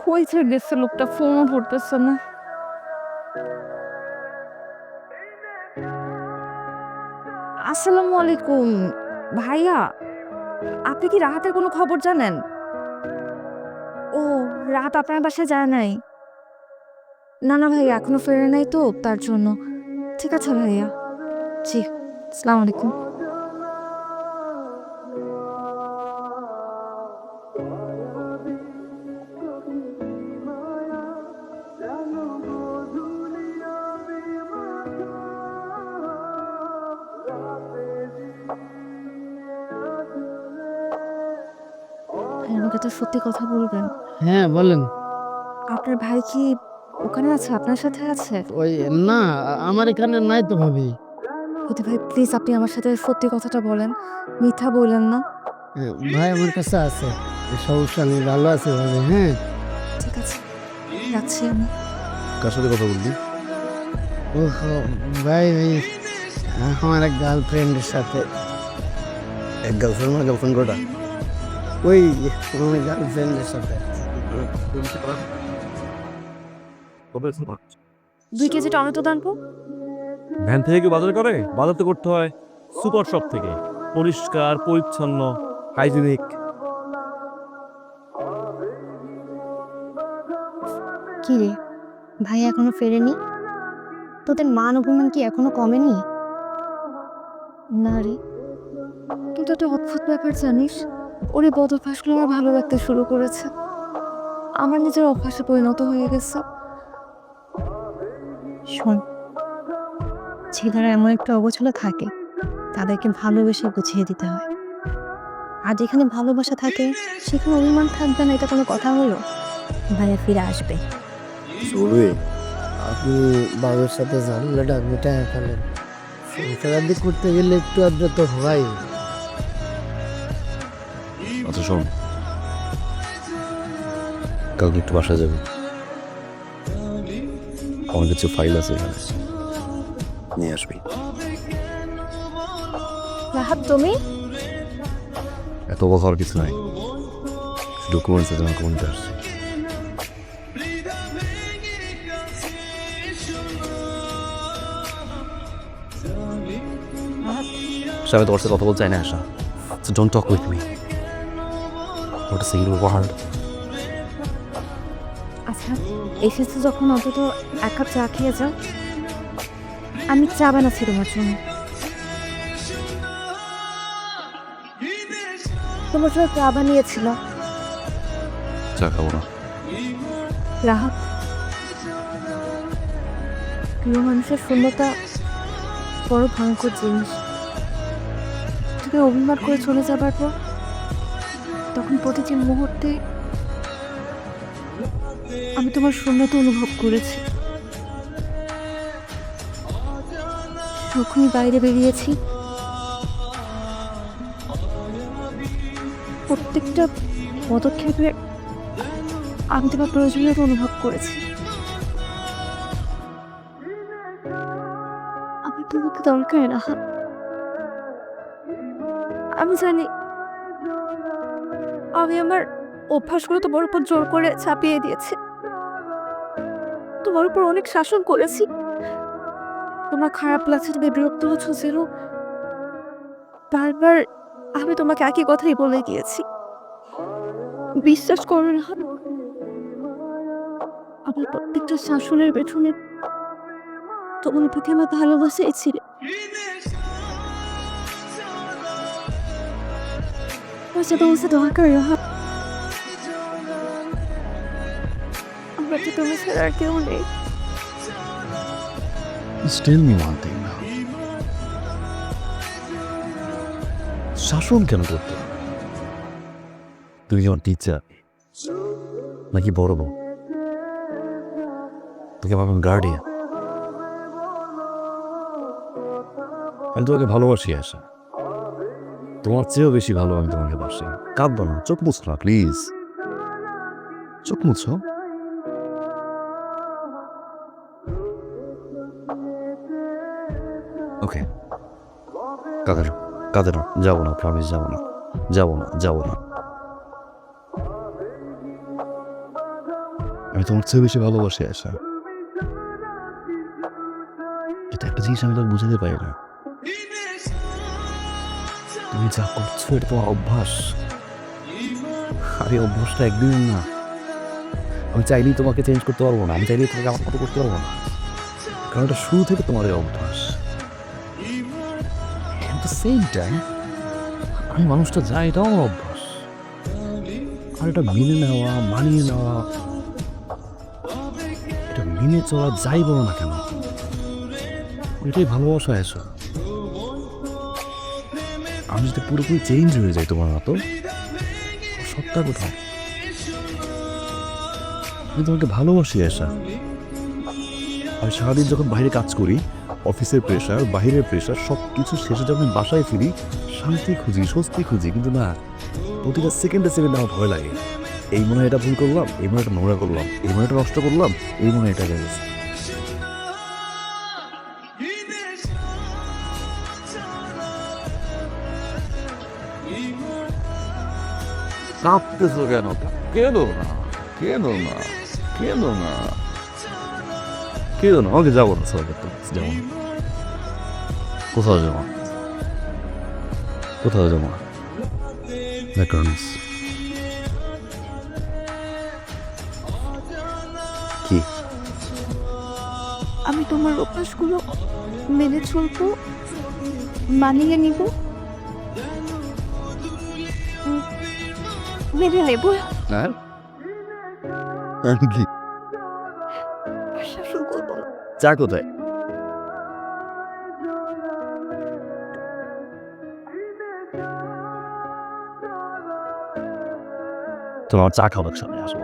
কই ছেড়ে গেছে লোকটা? ফোনও ধরতেছে না। আসসালামু আলাইকুম ভাইয়া, আপনি কি রাহাতের কোনো খবর জানেন? ও রাত আপনার বাসায় যায় নাই? না না ভাইয়া, এখনও ফেরে নাই তো, তার জন্য। ঠিক আছে ভাইয়া। জি আসসালামু আলাইকুম আমাকে সত্যি কথা বলবেন। হ্যাঁ বলেন। আপনার ভাই কি ওখানে আছে? আপনার সাথে আছে? ওই না আমার এখানে নাই তো ভাবি। হতে ভাই প্লিজ আপনি আমার সাথে সত্যি কথাটা বলেন। মিথ্যা বললেন না। হ্যাঁ, ভাই আমার কাছে আছে। সমস্যা নেই ভালো আছে ভাবি হ্যাঁ। ঠিক আছে রাখছি আমি। কার সাথে কথা বললি? ও ভাই ওই আমার এক গার্লফ্রেন্ডের সাথে। এক গার্লফ্রেন্ড মানে গার্লফ্রেন্ড কটা ওই গার্লফ্রেন্ডের সাথে দুই কেজি টমেটো দান ভ্যান থেকে কি বাজার করে? বাজার তো করতে হয়। সুপার শপ থেকে। পরিষ্কার পরিচ্ছন্ন হাইজিনিক কি রে? ভাই এখনও ফেরেনি? তোদের মান অভিমান কি এখনও কমেনি? না রে। কিন্তু একটা অদ্ভুত ব্যাপার জানিস। ওর এই বদ অভ্যাসগুলো আমার ভালো লাগতে শুরু করেছে। আমার নিজের অভ্যাসে পরিণত হয়ে গেছে। শোন ছেলেরা এমন একটা অবচলা থাকে তাদেরকে ভালোবেসে বুঝিয়ে দিতে হয়। আর যেখানে ভালোবাসা থাকে সেখানে অভিমান থাকবে না এটা কোনো কথা হলো? ভাইয়া ফিরে আসবে। আপনি বাবুর সাথে ঝামেলাটা মিটায় ফেলেন। সংসারাদি করতে গেলে একটু আদ্র তো হয় আচ্ছা শোন কালকে একটু বাসায় যাবে। আমার কিছু ফাইল আছে এখানে। নিয়ে আসবি। রাহাত তুমি? এত অবাক হওয়ার কিছু নাই। ডকুমেন্টস আছে আমাকে মনে আসছে। সে আমি তোমার সাথে কথা বলতে চাই না আশা। So don't talk with a single word. আচ্ছা এসেছ যখন অন্তত এক কাপ চা খেয়ে যাও। আমি চা বানাচ্ছি তোমার জন্য। তোমার জন্য চা বানিয়েছিল চা খাব না। রাহাত প্রিয় মানুষের শূন্যতা বড় ভয়ঙ্কর জিনিস। তুমি অভিমান করে চলে যাবার পর তখন প্রতিটি মুহূর্তে আমি তোমার শূন্যতা অনুভব করেছি। যখনই বাইরে বেরিয়েছি, প্রত্যেকটা পদক্ষেপে আমি তোমার প্রয়োজনীয়তা অনুভব করেছি। আমি তোমাকে দরকার না। আমি জানি আমি আমার অভ্যাসগুলো তোমার উপর জোর করে চাপিয়ে দিয়েছি। তোমার উপর অনেক শাসন করেছি। তোমার খারাপ লাগছে, তুমি বিরক্ত হচ্ছ যেন বারবার আমি তোমাকে একই কথাই বলে গিয়েছি। বিশ্বাস করো না। আমার প্রত্যেকটা শাসনের পেছনে তোমার প্রতি আমার ভালোবাসাই ছিল। আমার সাথে বসে দরকার আমার তো তুমি ছাড়া আর কেউ নেই me one thing. শাসন কেন করতে? তুমি যেমন টিচার নাকি বড় বউ তোকে আমার গার্ডিয়ান আমি তোমাকে ভালোবাসি আসা তোমার চেয়েও বেশি ভালো আমি তোমাকে বাসি। কাঁদবো না, চোখ মুছো না প্লিজ চোখ মুছো? ওকে কাদের কাদের যাব না প্রমিস যাব না। যাব না যাব না। আমি তোমার চেয়ে বেশি ভালোবাসি আশা এটা একটা জিনিস আমি তোর বুঝাতে পারি না। তুমি যা করছ, এটা তোমার অভ্যাস। আর, অভ্যাসটা একদিনের না। আমি চাইলেই তোমাকে চেঞ্জ করতে পারব না, আমি চাইলেই তোমাকে আমার মতো করতে পারব না। কারণ এটা শুরু থেকে তোমার এই অভ্যাস। দ্য সেম টাইম আমি মানুষটা যাই এটাও আমার অভ্যাস। আর এটা মেনে নেওয়া, মানিয়ে নেওয়া, এটা মেনে চলা যাই বলো না কেন, এটাই ভালোবাসা এসো আমি যদি পুরোপুরি চেঞ্জ হয়ে যাই তোমার মতো, সত্তা কোথায়? আমি তোমাকে ভালোবাসি এসা আমি সারাদিন যখন বাইরে কাজ করি, অফিসের প্রেশার বাইরের প্রেশার সব কিছু শেষে যখন বাসায় ফিরি, শান্তি খুঁজি, স্বস্তি খুঁজি, কিন্তু না, প্রতিটা সেকেন্ডে সেকেন্ডে আমার ভয় লাগে। এই মনে এটা ভুল করলাম, এই মনে এটা নোংরা করলাম, এই মনে এটা নষ্ট করলাম, এই মনে এটা গেছে। কাঁপতেছো কেন? কেঁদো না কেঁদো না কেঁদো না। কেঁদো না, আমাকে যাব না সবাই যাব। কোথাও যাব কোথাও যাব না। ম্যাকারনস কি? আমি তোমার অভ্যাসগুলো মেনে চলবো, মানিয়ে নিব। মেনে নেব আর আর কি শাসন করব না। চা কোথায় তোমার চা খাওয়ার সামনে আসব